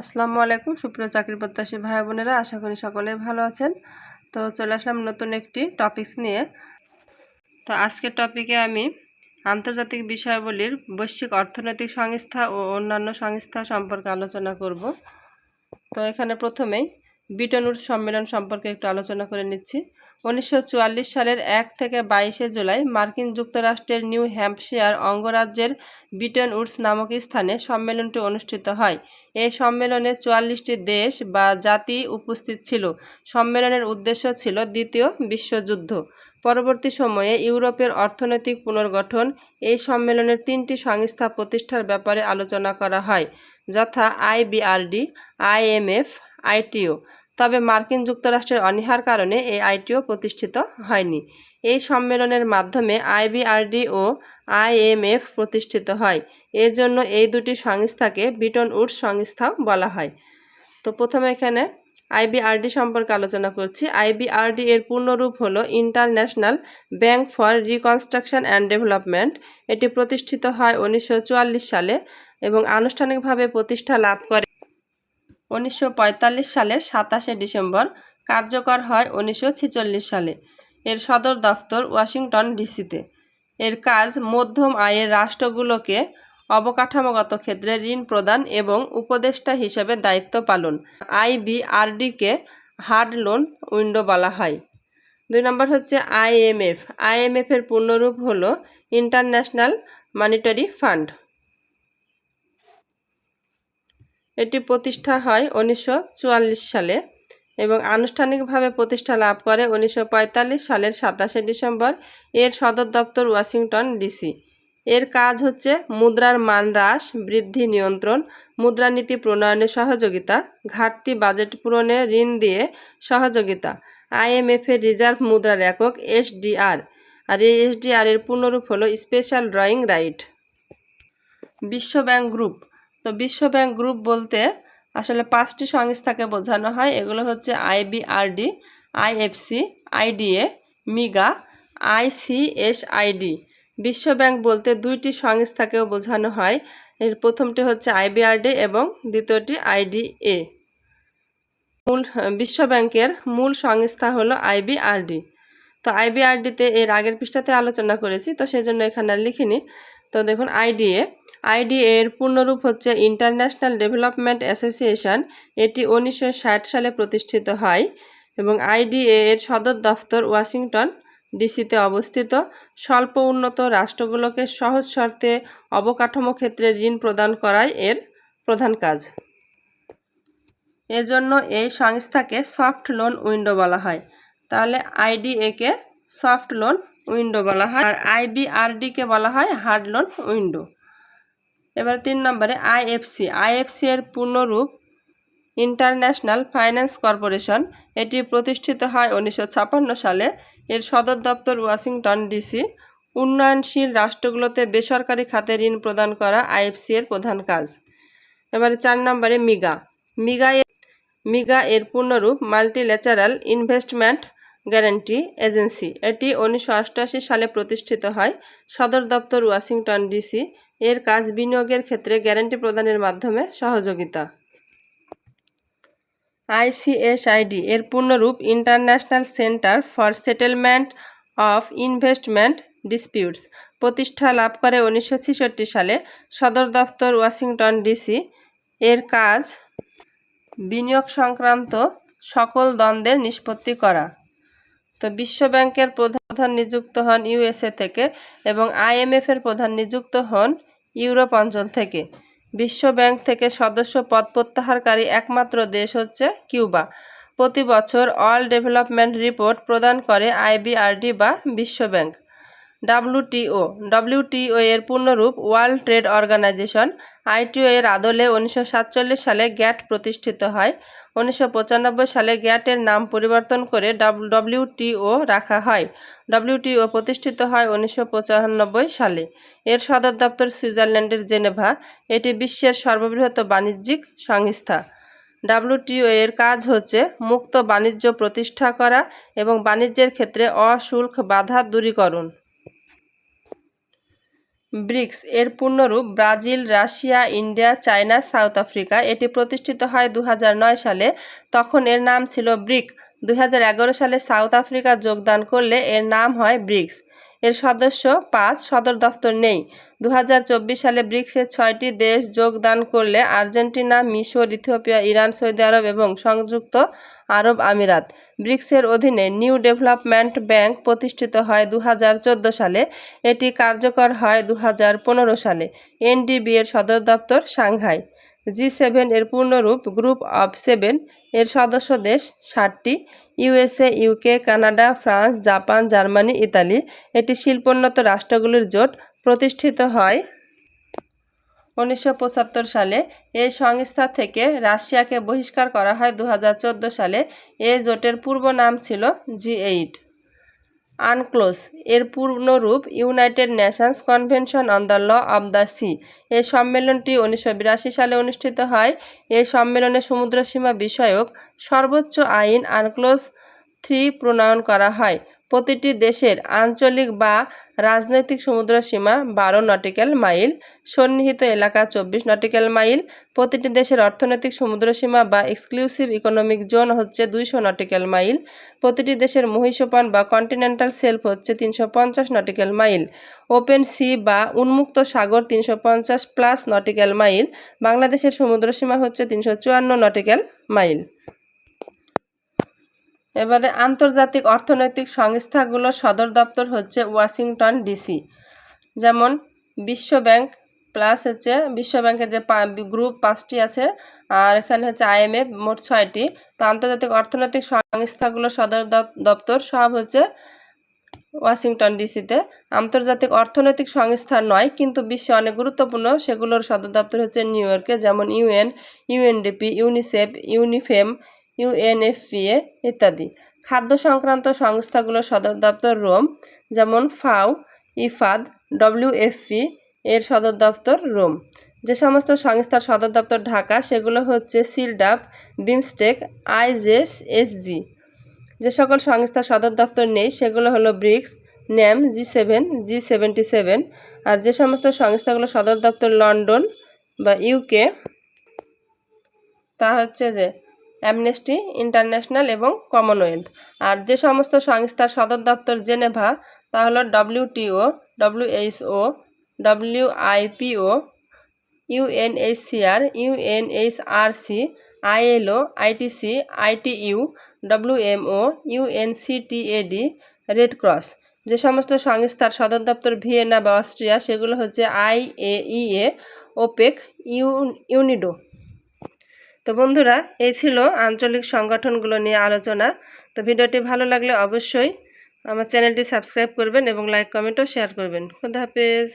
আসসালামু আলাইকুম, সুপ্রিয় চাকরি প্রত্যাশী ভাই বোনেরা, আশা করি সকলে ভালো আছেন। তো চলে আসলাম নতুন একটি টপিকস নিয়ে। তো আজকের টপিকে আমি আন্তর্জাতিক বিষয়াবলীর বৈশ্বিক অর্থনৈতিক সংস্থা ও অন্যান্য সংস্থা সম্পর্কে আলোচনা করব। তো এখানে প্রথমেই বিটনুর সম্মেলন সম্পর্কে একটু আলোচনা করে নিচ্ছি। উনিশশো চুয়াল্লিশ সালের এক থেকে বাইশে জুলাই মার্কিন যুক্তরাষ্ট্রের নিউ হ্যাম্পশায়ার অঙ্গরাজ্যের বিটন উডস নামক স্থানে সম্মেলনটি অনুষ্ঠিত হয়। এই সম্মেলনে চুয়াল্লিশটি দেশ বা জাতি উপস্থিত ছিল। সম্মেলনের উদ্দেশ্য ছিল দ্বিতীয় বিশ্বযুদ্ধ। পরবর্তী সময়ে ইউরোপের অর্থনৈতিক পুনর্গঠন, এই সম্মেলনের তিনটি সংস্থা প্রতিষ্ঠার ব্যাপারে আলোচনা করা হয়, যথা আইবিআরডি আইএমএফ আইটিও তবে মার্কিন যুক্তরাষ্ট্রের অনীহার কারণে এই আইটিও প্রতিষ্ঠিত হয়নি। এই সম্মেলনের মাধ্যমে আইবিআরডি ও আইএমএফ প্রতিষ্ঠিত হয়। এর জন্য এই দুটি সংস্থাকে বিটন উডস সংস্থাও বলা হয়। তো প্রথমে এখানে আইবিআরডি সম্পর্কে আলোচনা করছি। আইবিআরডি এর পূর্ণরূপ হলো international bank for reconstruction and development. এটি প্রতিষ্ঠিত হয় উনিশশো চুয়াল্লিশ সালে এবং আনুষ্ঠানিকভাবে প্রতিষ্ঠা লাভ করে উনিশশো সালের সাতাশে ডিসেম্বর। কার্যকর হয় উনিশশো ছেচল্লিশ সালে। এর সদর দফতর ওয়াশিংটন ডিসিতে। এর কাজ মধ্যম আয়ের রাষ্ট্রগুলোকে অবকাঠামোগত ক্ষেত্রে ঋণ প্রদান এবং উপদেষ্টা হিসেবে দায়িত্ব পালন। আইবিআরডিকে হার্ড লোন উইন্ডো বলা হয়। দুই নম্বর হচ্ছে আইএমএফ। আইএমএফ এর পূর্ণরূপ হলো ইন্টারন্যাশনাল মনিটারি ফান্ড। এটি প্রতিষ্ঠা হয় উনিশশো চুয়াল্লিশ সালে এবং আনুষ্ঠানিকভাবে প্রতিষ্ঠা লাভ করে উনিশশো পঁয়তাল্লিশ সালের সাতাশে ডিসেম্বর এর সদর দপ্তর ওয়াশিংটন ডিসি। এর কাজ হচ্ছে মুদ্রার মান হ্রাস, বৃদ্ধি নিয়ন্ত্রণ, মুদ্রানীতি প্রণয়নে সহযোগিতা, ঘাটতি বাজেট পূরণে ঋণ দিয়ে সহযোগিতা, আইএমএফের রিজার্ভ মুদ্রার একক এসডিআর, আর এই এসডিআর এর পূর্ণরূপ হলো স্পেশাল ড্রয়িং রাইট। বিশ্ব ব্যাংক গ্রুপ। তো বিশ্ব ব্যাংক গ্রুপ বলতে আসলে পাঁচটি সংস্থাকে বোঝানো হয়। এগুলো হচ্ছে IBRD, IFC, IDA, MIGA, ICSID. বিশ্ব ব্যাংক বলতে দুইটি সংস্থাকেও বোঝানো হয়। এর প্রথমটি হচ্ছে আইবিআরডি এবং দ্বিতীয়টি আইডিএ মূল বিশ্ব ব্যাংকের মূল সংস্থা হলো আইবিআরডি তো আইবিআরডিতে এর আগের পৃষ্ঠাতে আলোচনা করেছি, তো সেই জন্য এখানে আর লিখিনি। তো দেখুন আইডিএ আইডিএ এর পূর্ণরূপ হচ্ছে ইন্টারন্যাশনাল ডেভেলপমেন্ট অ্যাসোসিয়েশন। এটি উনিশশো ষাট সালে প্রতিষ্ঠিত হয় এবং আইডিএ এর সদর দফতর ওয়াশিংটন। ডিসিতে অবস্থিত। স্বল্প উন্নত রাষ্ট্রগুলোকে সহজ শর্তে অবকাঠামো ক্ষেত্রে ঋণ প্রদান করাই এর প্রধান কাজ। এজন্য এই সংস্থাকে সফট লোন উইন্ডো বলা হয়। তাহলে আইডিএকে সফট লোন উইন্ডো বলা হয় আর আইবিআরডিকে বলা হয় হার্ড লোন উইন্ডো। এবার তিন নম্বরে আইএফসি। আইএফসি এর পূর্ণরূপ ইন্টারন্যাশনাল ফাইন্যান্স কর্পোরেশন, এটি প্রতিষ্ঠিত হয় উনিশশো সালে। এর সদর দপ্তর ওয়াশিংটন ডিসি। উন্নয়নশীল রাষ্ট্রগুলোতে বেসরকারি খাতে ঋণ প্রদান করা আইএফসি এর প্রধান কাজ। এবারে চার নম্বরে মিগা। মিগা মিগা এর পূর্ণরূপ মাল্টিলেচারাল ইনভেস্টমেন্ট গ্যারান্টি এজেন্সি। এটি উনিশশো সালে প্রতিষ্ঠিত হয় সদর দপ্তর ওয়াশিংটন ডিসি। এর কাজ বিনিয়োগের ক্ষেত্রে গ্যারান্টি প্রদানের মাধ্যমে সহযোগিতা। আইসিএসআইডি এর পূর্ণরূপ international centre for settlement of investment disputes. প্রতিষ্ঠা লাভ করে উনিশশো ছেষট্টি সালে সদর দফতর ওয়াশিংটন ডিসি এর কাজ বিনিয়োগ সংক্রান্ত সকল দ্বন্দ্বের নিষ্পত্তি করা। তো বিশ্ব ব্যাংকের প্রধান নিযুক্ত হন ইউএসএ থেকে এবং আইএমএফের প্রধান নিযুক্ত হন ইউরোপ অঞ্চল থেকে। বিশ্ব ব্যাংক থেকে সদস্য পদ প্রত্যাহারকারী একমাত্র দেশ হচ্ছে কিউবা। প্রতি বছর অল ডেভেলপমেন্ট রিপোর্ট প্রদান করে আইবিআরডি বা বিশ্ব ব্যাংক। ডাব্লিউটিও। ডাব্লিউটিও এর পূর্ণরূপ ওয়ার্ল্ড ট্রেড অর্গানাইজেশন, আইটিও এর আদলে উনিশশো সাতচল্লিশ সালে গ্যাট প্রতিষ্ঠিত হয়। উনিশশো পঁচানব্বই সালে গ্যাটের নাম পরিবর্তন করে ডব্লিউটিও রাখা হয়। ডব্লিউটিও প্রতিষ্ঠিত হয় উনিশশো পঁচানব্বই সালে। এর সদর দপ্তর সুইজারল্যান্ডের জেনেভা। এটি বিশ্বের সর্ববৃহৎ বাণিজ্যিক সংস্থা। ডাব্লিউটিও এর কাজ হচ্ছে মুক্ত বাণিজ্য প্রতিষ্ঠা করা এবং বাণিজ্যের ক্ষেত্রে অশুল্ক বাধা দূরীকরণ। ব্রিক্স। এর পূর্ণরূপ Brazil, Russia, India, China, South Africa. এটি প্রতিষ্ঠিত হয় দুই হাজার নয় সালে। তখন এর নাম ছিল ব্রিক দুই হাজার এগারো সালে সাউথ আফ্রিকা যোগদান করলে এর নাম হয় ব্রিক্স। এর সদস্য পাঁচ, সদর দফতর নেই। দু হাজার চব্বিশ সালে ব্রিক্সের ছয়টি দেশ যোগদান করলে আর্জেন্টিনা, মিশর, ইথিওপিয়া, ইরান, সৌদি আরব এবং সংযুক্ত আরব আমিরাত। ব্রিক্সের অধীনে নিউ ডেভেলপমেন্ট ব্যাংক প্রতিষ্ঠিত হয় দু হাজার চোদ্দ সালে। এটি কার্যকর হয় দু হাজার পনেরো সালে। এনডিবি এর সদর দপ্তর সাংহাই। জি সেভেন এর পূর্ণরূপ গ্রুপ অফ সেভেন এর সদস্য দেশ ষাটটি, USA, UK, Canada, France, Japan, Germany, Italy. এটি শিল্পোন্নত রাষ্ট্রগুলির জোট প্রতিষ্ঠিত হয় উনিশশো পঁচাত্তর সালে। এই সংস্থা থেকে রাশিয়াকে বহিষ্কার করা হয় দু হাজার চোদ্দ সালে। এ জোটের পূর্ব নাম ছিল জি এইট। আনক্লোজ। এর পূর্ণরূপ United Nations convention on the law of the sea. এই সম্মেলনটি উনিশশো বিরাশি সালে অনুষ্ঠিত হয়। এই সম্মেলনে সমুদ্রসীমা বিষয়ক সর্বোচ্চ আইন আনক্লোজ থ্রি প্রণয়ন করা হয়। প্রতিটি দেশের আঞ্চলিক বা রাজনৈতিক সমুদ্র সীমা বারো নটিক্যাল মাইল, সন্নিহিত এলাকা চব্বিশ নটিক্যাল মাইল। প্রতিটি দেশের অর্থনৈতিক সমুদ্র সীমা বা এক্সক্লুসিভ ইকোনমিক জোন হচ্ছে দুইশো নটিক্যাল মাইল। প্রতিটি দেশের মহিষপান বা কন্টিনেন্টাল সেলফ হচ্ছে তিনশো পঞ্চাশ নটিক্যাল মাইল। ওপেন সি বা উন্মুক্ত সাগর তিনশো পঞ্চাশ প্লাস নটিক্যাল মাইল। বাংলাদেশের সমুদ্র সীমা হচ্ছে তিনশো চুয়ান্ন নটিক্যাল মাইল। এবারে আন্তর্জাতিক অর্থনৈতিক সংস্থাগুলোর সদর দপ্তর হচ্ছে ওয়াশিংটন ডিসি। যেমন বিশ্ব ব্যাংক প্লাস হচ্ছে বিশ্ব ব্যাংকের যে গ্রুপ পাঁচটি আছে, আর এখানে হচ্ছে আইএমএফ মোট ছয়টি। তো আন্তর্জাতিক অর্থনৈতিক সংস্থাগুলোর সদর দপ্তর সব হচ্ছে ওয়াশিংটন ডিসিতে। আন্তর্জাতিক অর্থনৈতিক সংস্থা নয়, কিন্তু বিশ্বে অনেক গুরুত্বপূর্ণ সেগুলোর সদর দপ্তর হচ্ছে নিউ ইয়র্কে, যেমন UN, UNDP, UNICEF, UNIFEM UNFPA ইত্যাদি। খাদ্য সংক্রান্ত সংস্থাগুলোর সদর দপ্তর রোম, যেমন ফাও, ইফাদ, ডব্লিউএফপি এর সদর দপ্তর রোম। যে সমস্ত সংস্থার সদর দপ্তর ঢাকা, সেগুলো হচ্ছে সিলডাপ, বিমস্টেক আইজেস এসজি যে সকল সংস্থার সদর দপ্তর নেই, সেগুলো হলো BRICS, NAM, G seven, G seventy seven. আর যে সমস্ত সংস্থাগুলো সদর দপ্তর লন্ডন বা ইউকে, তা হচ্ছে যে অ্যামনেস্টি ইন্টারন্যাশনাল এবং কমনওয়েলথ আর যে সমস্ত সংস্থার সদর দপ্তর জেনেভা, তা হলো WTO WHO WIPO UNHCR UNHRC ILO ITC ITU WMO UNCTAD Red Cross যে সমস্ত সংস্থার সদর দপ্তর ভিয়েনা বা অস্ট্রিয়া, সেগুলো হচ্ছে আইএইএ ওপেক, ইউ, ইউনিডো। তো বন্ধুরা, এই ছিল আঞ্চলিক সংগঠনগুলো নিয়ে আলোচনা। তো ভিডিওটি ভালো লাগলে অবশ্যই আমার চ্যানেলটি সাবস্ক্রাইব করবেন এবং লাইক কমেন্টও শেয়ার করবেন। খুদা হাফেজ।